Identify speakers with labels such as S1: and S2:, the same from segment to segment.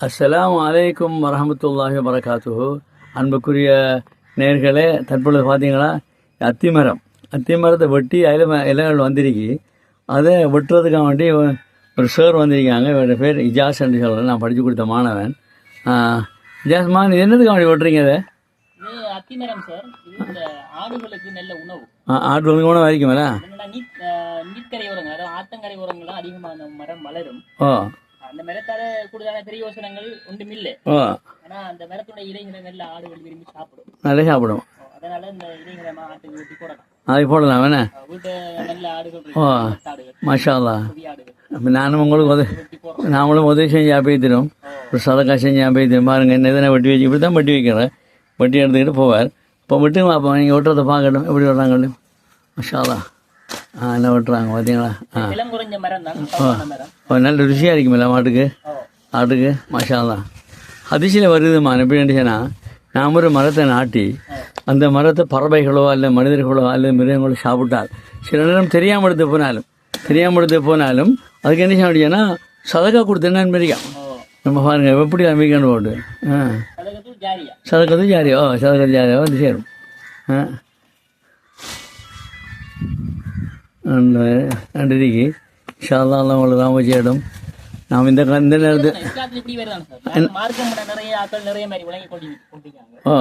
S1: அஸ்ஸலாமு அலைக்கும் வரஹமத்துல்லாஹி வரகாத்துஹு அன்புக்குரிய நேர்களே தற்பொழுது பார்த்தீங்களா? அத்திமரம். அத்திமரத்தை வெட்டி அதில் இலைகள் வந்திருக்கு. அதை வெட்டுறதுக்காக வேண்டி ஒரு சார் வந்திருக்காங்க. இவரோட பேர் இஜாஸ் என்று சொல்கிறேன் நான் படித்து கொடுத்த மாணவன். ஆ, இஜாஸ்மா இது என்னதுக்காக வேண்டி வெட்டுறீங்க அதை
S2: அத்திமரம் சார் ஆடுகளுக்கு நல்ல உணவு.
S1: ஆ, ஆட்டு வந்து கூட வரைக்குமேல
S2: என்னன்னா நீட் அஹ், நீர்க்கரை உரங்கள் ஆத்தங்கரை உரங்கள்லாம் அதிகமான மரம் வளரும்.
S1: ஓ.
S2: அந்த மரத்தால கூடுதலான பிரயோசனங்கள் ஒன்றும் இல்லை. ஆனா அந்த மரத்தோட நல்ல ஆடுகள் விரும்பி சாப்பிடும்.
S1: நல்லா சாப்பிடும்.
S2: அதனால இந்த இலைகளை ஆட்டுக்கு வெட்டி போடலாம்.
S1: அது போடலாம் வேணே
S2: வீட்டு நல்ல ஆடுகள்.
S1: ஓ.
S2: நாட்டு ஆடுகள்
S1: மாஷா அல்லா
S2: புதிய ஆடுகள்.
S1: அப்போ நானும் உங்களுக்கு உதவி நாமளும் உதவி செஞ்சு ஆபேத்திடும் ஒரு சதக்கா செஞ்சு ஆபேத்திடும் பாருங்க என்ன எதனா வெட்டி வச்சு இப்படி தான் வெட்டி வைக்கிறேன். வெட்டி எடுத்துக்கிட்டு போவார். இப்போ விட்டு அப்போ நீங்கள் வெட்டுறதை பார்க்கட்டும். எப்படி வெட்டுறாங்க மஷாலா ஆ என்ன வெட்டுறாங்க பார்த்தீங்களா ஆ. நல்ல ருசியாக இருக்குமில்ல மாட்டுக்கு ஆட்டுக்கு. மஷாலா அதிசயில் வருதுமா எப்படி இருந்துச்சுன்னா நாம் ஒரு மரத்தை நாட்டி அந்த மரத்தை பறவைகளோ அல்ல மனிதர்களோ அல்லது மிருகங்களோ சாப்பிட்டால் சில நேரம் தெரியாமல் எடுத்து போனாலும் தெரியாமல் எடுத்து போனாலும் அதுக்கு என்ன செய்ய முடியும்னா சதக்கா கொடுத்தேன்னா மெரிக்கா
S2: ஓ.
S1: நம்ம பாருங்க எப்படி அமைக்கணும் போட்டு ஆ.
S2: அதுக்கு ஜாரியா?
S1: ஓ சதக்கது ஜாரி வந்து சேரும். ஆ. நன்றிக்கு. ஷாலா உங்களுக்கு தான் செய்யடும் நாம் இந்த இந்த நேரத்து
S2: இஸ்லாத்துல இப்படி வருதான் சார். மார்க்கம் நிறைய ஆட்கள் நிறைய மாதிரி விளங்கி கொண்டு கொண்டிருக்காங்க.
S1: ஓ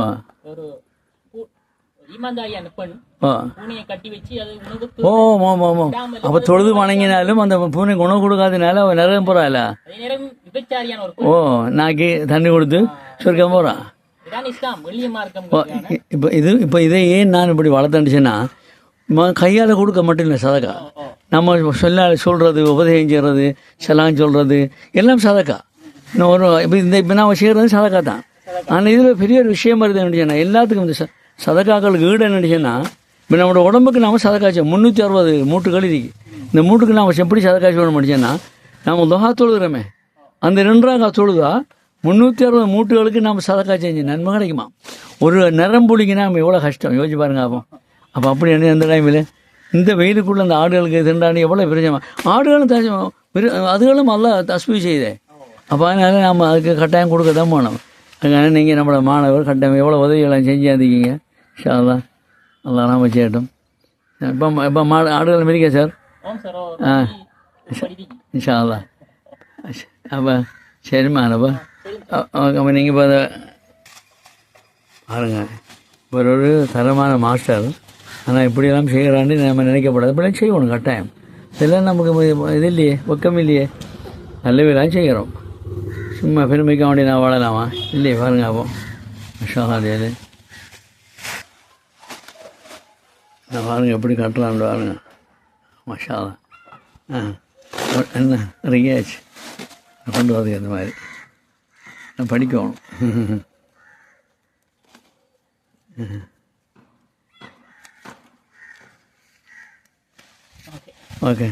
S1: ஓ ஆமாம் ஆமாம் அப்போ தொழுது வணங்கினாலும் அந்த பூனைக்கு உணவு கொடுக்காதனால அவன் நிறைய போகிறாள் ஓ நாக்கி தண்ணி கொடுத்து சொர்க்கம் போகிறான் இப்போ இது இப்போ இதை ஏன் நான் இப்படி கையால் கொடுக்க மட்டும் இல்லை சதக்கா நம்ம சொல்ல சொல்கிறது உபதேசம் செய்கிறது செலான் சொல்கிறது எல்லாம் சதக்கா இன்னும் ஒரு இப்போ இந்த இப்போ நான் செய்கிறது சதக்கா தான். ஆனால் இதில் பெரிய ஒரு விஷயம் வருது நினச்சேன்னா எல்லாத்துக்கும் இந்த ச- சதக்காக்களுக்கு ஈடு நினச்சேன்னா இப்போ நம்மளோட உடம்புக்கு நாம் சதக்கா முந்நூற்றி அறுபது மூட்டுகள் இருக்கு. இந்த மூட்டுக்கு நாம் எப்படி சதக்கா விட முடிச்சேன்னா நம்ம துஹா தொழுகிறோமே. அந்த ரெண்டாக தொழுதா முந்நூற்றி அறுபது மூட்டுகளுக்கு நம்ம சதக்கா செஞ்சு நன்மை கிடைக்குமா? ஒரு நரம்புலிக்கு நம்ம எவ்வளோ கஷ்டம்? யோசிச்சு பாருங்க அப்போ அப்போ அப்படி என்ன இந்த டைமில் இந்த வெயிலுக்குள்ள அந்த ஆடுகளுக்கு திண்டாடி எவ்வளோ பிரச்சனை? ஆடுகளும் தச விரு- அதுகளும் நல்லா தஸ்மி செய்தே. அப்போ அதனால நம்ம அதுக்கு கட்டாயம் கொடுக்க தான் போனோம். அதனால நீங்கள் நம்மளோட மாணவர் கட்டாயம் எவ்வளோ உதவிகளாம் செஞ்சு இருந்தீங்க ஷாலா நல்லா நாம செய்யட்டும். இப்போ இப்போ மாடு ஆடுகள் மிதிக்க சார்? ஆ.
S2: படிதி
S1: இன்ஷா அல்லா அப்போ சரிம்மா அப்போ அப்போ நீங்கள் இப்போ அதை பாருங்க. இவர் ஒரு தரமான மாஸ்டர். ஆனால் இப்படியெல்லாம் செய்கிறான்னு நம்ம நினைக்கப்படாது. இப்படிலாம் செய்வோம் கட்டாயம். இதெல்லாம் நமக்கு இது- இல்லையே வெக்கம் இல்லையே. நல்லவையெல்லாம் செய்கிறோம் சும்மா பெருமைக்க வேண்டிய நான் வாழலாமா? இல்லையே பாருங்க அப்போ. மஷாலா நான் பாருங்க எப்படி கட்டலான்னு பாருங்க. மஷாலா ஆ ஒ- என்ன நிறையாச்சு கொண்டு வரதுக்கு அந்த மாதிரி. நான் படிக்கணும்.
S2: ஓகே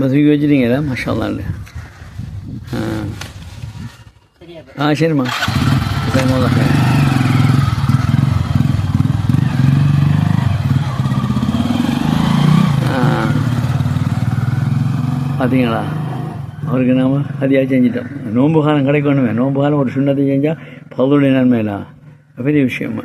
S1: மதுக்கு வச்சுட்டீங்களா மஷாலா இல்லை ஆ சரிம்மா பார்த்தீங்களா அவருக்கு நாம் அதியாக செஞ்சிட்டோம் நோன்பு காலம் கிடைக்கணுமே நோன்பு காலம் ஒரு சுண்ணத்தை செஞ்சால் பகுதியுடைய நன்மையில பெரிய விஷயமா